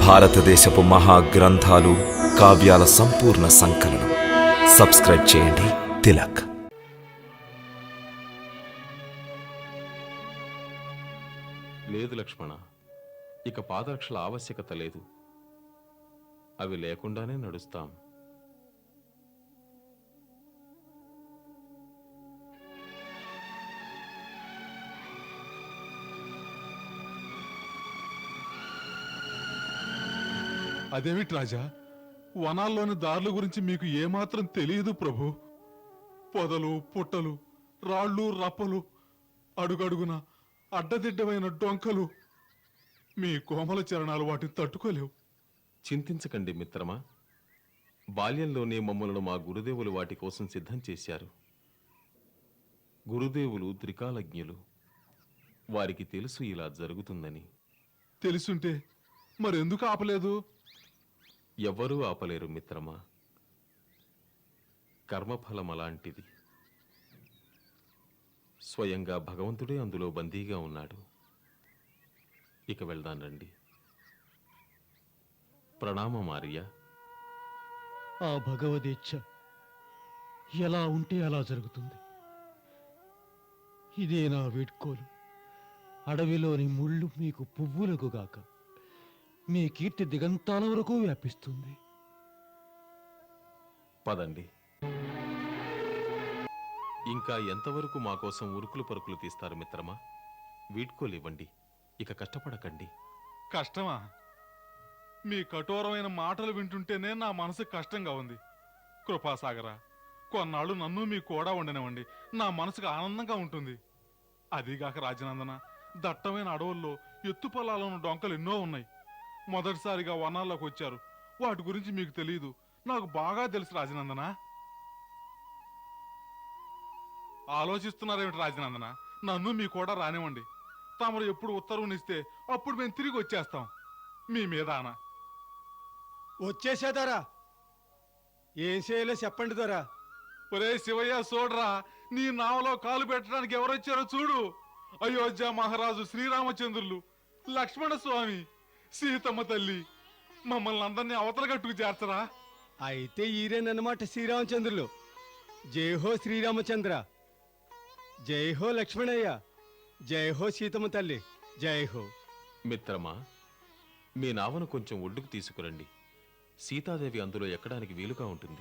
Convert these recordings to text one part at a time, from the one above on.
భారతదేశపు మహా గ్రంథాలు కావ్యాల సంపూర్ణ సంకలనం. సబ్స్క్రైబ్ చేయండి. తిలక్. లేదు లక్ష్మణ ఇక పాదరక్షల ఆవశ్యకత లేదు. అవి లేకుండానే నడుస్తాం. అదేమిటి రాజా? వనాల్లోని దారుల గురించి మీకు ఏమాత్రం తెలియదు ప్రభు. పొదలు పుట్టలు రాళ్ళు రప్పలు అడుగడుగున అడ్డదిడ్డమైన డొంకలు. మీ కోమల చరణాలు వాటిని తట్టుకోలేవు. చింతించకండి మిత్రమా. బాల్యంలోనే మమ్మలను మా గురుదేవులు వాటి కోసం సిద్ధం చేశారు. గురుదేవులు త్రికాలజ్ఞులు. వారికి తెలుసు ఇలా జరుగుతుందని. తెలుసుంటే మరెందుకు ఆపలేదు? ఎవ్వరూ ఆపలేరు మిత్రమా? కర్మఫలం అలాంటిది. స్వయంగా భగవంతుడే అందులో బందీగా ఉన్నాడు. ఇక వెళ్దాం రండి. ప్రణామం ఆర్య ఆ భగవదీచ్ఛ ఎలా ఉంటే అలా జరుగుతుంది. ఇదే నా వీడ్కోలు. అడవిలోని ముళ్ళు మీకు పువ్వులకు గాక మీ కీర్తి దిగంతాల వరకు వ్యాపిస్తుంది. పదండి. ఇంకా ఎంతవరకు మా కోసం ఉరుకులు పరుకులు తీస్తారు మిత్రమా? వీడ్కోలివ్వండి. ఇక కష్టపడకండి. కష్టమా? మీ కఠోరమైన మాటలు వింటుంటేనే నా మనసు కష్టంగా ఉంది. కృపాసాగర కొన్నాళ్ళు నన్ను మీ కూడా ఉండనివ్వండి నా మనసుకు ఆనందంగా ఉంటుంది. అదీగాక రాజనందన దట్టమైన అడవుల్లో ఎత్తు పొలాలను డొంకలు ఎన్నో ఉన్నాయి. మొదటిసారిగా వనాల్లోకి వచ్చారు. వాటి గురించి మీకు తెలియదు నాకు బాగా తెలుసు రాజనందన. ఆలోచిస్తున్నారేమిటి రాజనందన? నన్ను మీ కూడా రానివ్వండి. తమరు ఎప్పుడు ఉత్తర్వునిస్తే అప్పుడు మేము తిరిగి వచ్చేస్తాం. మీ మీద ఆన. వచ్చేసేదారా? ఏం చేయాలో చెప్పండి దొరా. ఒరే శివయ్య చూడరా. నీ నావలో కాలు పెట్టడానికి ఎవరొచ్చారో చూడు. అయోధ్య మహారాజు శ్రీరామచంద్రులు లక్ష్మణ స్వామి సీతమ్మ తల్లి మమ్మల్ని అందరినీ అవతల గట్టుకు చేర్చరా? అయితే ఈరేనన్నమాట శ్రీరామచంద్రులు. జై హో శ్రీరామచంద్ర. జై హో లక్ష్మణయ్య. జై హో సీతమ్మ తల్లి. జై హో. మిత్రమా మీ నావను కొంచెం ఒడ్డుకు తీసుకురండి. సీతాదేవి అందులో ఎక్కడానికి వీలుగా ఉంటుంది.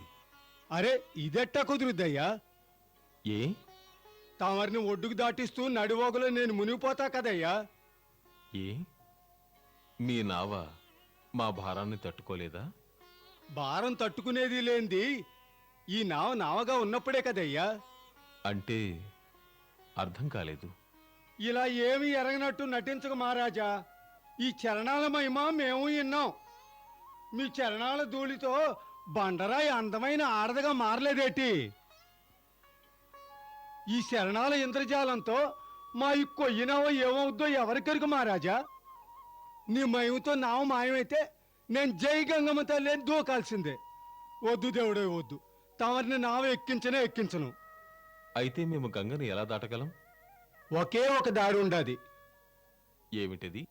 అరే ఇదెట్టా కుదురుద్దయ్యా? ఏ? తమరిని ఒడ్డుకు దాటిస్తూ నడివోగలో నేను మునిగిపోతా కదయ్యా? ఏ? మీ నావ మా భారాన్ని తట్టుకోలేదా? భారం తట్టుకునేది లేంది. ఈ నావ నావగా ఉన్నప్పుడే కదయ్యా. అంటే అర్థం కాలేదు. ఇలా ఏమి ఎరగనట్టు నటించక మహారాజా. ఈ చరణాల మహిమ మేము విన్నాం. మీ చరణాల ధూళితో బండరాయి అందమైన ఆడదగా మారలేదేటి? ఈ శరణాల ఇంద్రజాలంతో మా ఈ కొయ్యినావో ఏమవుద్దో ఎవరికరికి మహారాజా? నీ మహిమతో నావ మాయమైతే నేను జై గంగమ్మ తల్లి దూకాల్సిందే. వద్దు దేవుడే వద్దు. తమరిని నావ ఎక్కించనే ఎక్కించను. అయితే మేము గంగను ఎలా దాటగలం? ఒకే ఒక దారి ఉండాది. ఏమిటిది?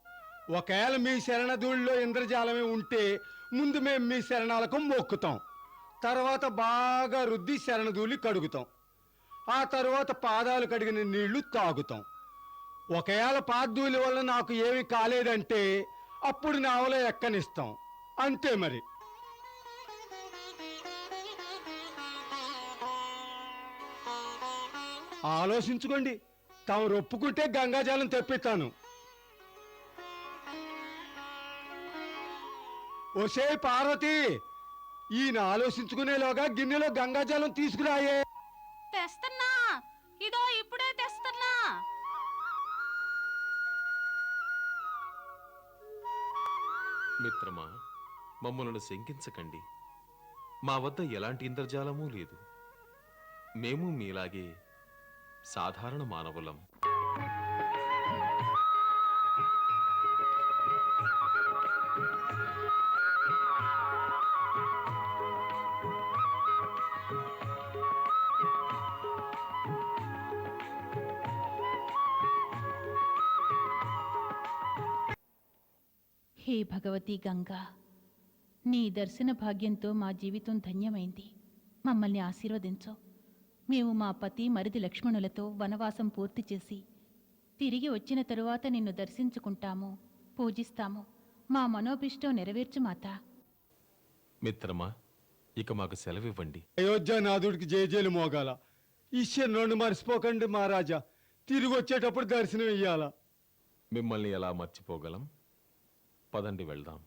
ఒకవేళ మీ శరణధూళ్ళలో ఇంద్రజాలమే ఉంటే ముందు మేము మీ శరణాలకు మొక్కుతాం. తర్వాత బాగా రుద్ది శరణధూళి కడుగుతాం. ఆ తర్వాత పాదాలు కడిగిన నీళ్ళు తాగుతాం. ఒకవేళ పాదూలి వల్ల నాకు ఏమి కాలేదంటే అప్పుడు నావలో ఎక్కనిస్తాం. అంతే మరి. ఆలోచించుకోండి. తాము ఒప్పుకుంటే గంగాజలం తెప్పిస్తాను. ఒసే పార్వతి ఈయన ఆలోచించుకునేలోగా గిన్నెలో గంగాజలం తీసుకురాయే. తెస్తున్నా. ఇదో ఇప్పుడే తెస్తున్నా. మిత్రమా మమ్మలను శంకించకండి. మా వద్ద ఎలాంటి ఇంద్రజాలమూ లేదు. మేము మీలాగే సాధారణ మానవులం. హే భగవతి గంగా నీ దర్శన భాగ్యంతో మా జీవితం ధన్యమైంది. మమ్మల్ని ఆశీర్వదించు. మేము మా పతి మరిది లక్ష్మణులతో వనవాసం పూర్తి చేసి తిరిగి వచ్చిన తరువాత నిన్ను దర్శించుకుంటాము పూజిస్తాము. మా మనోభిష్టం నెరవేర్చు మాతా. మిత్రమా ఇక మాకు సెలవివ్వండి. అయోధ్యానాథుడికి జయజయలు మోగాల. ఈశ్వరుని మర్చిపోకండి మహారాజా. తిరిగి వచ్చేటప్పుడు దర్శనం ఇయ్యాలా మిమ్మల్ని ఎలా మర్చిపోగలం? పదండి వెళ్దాం.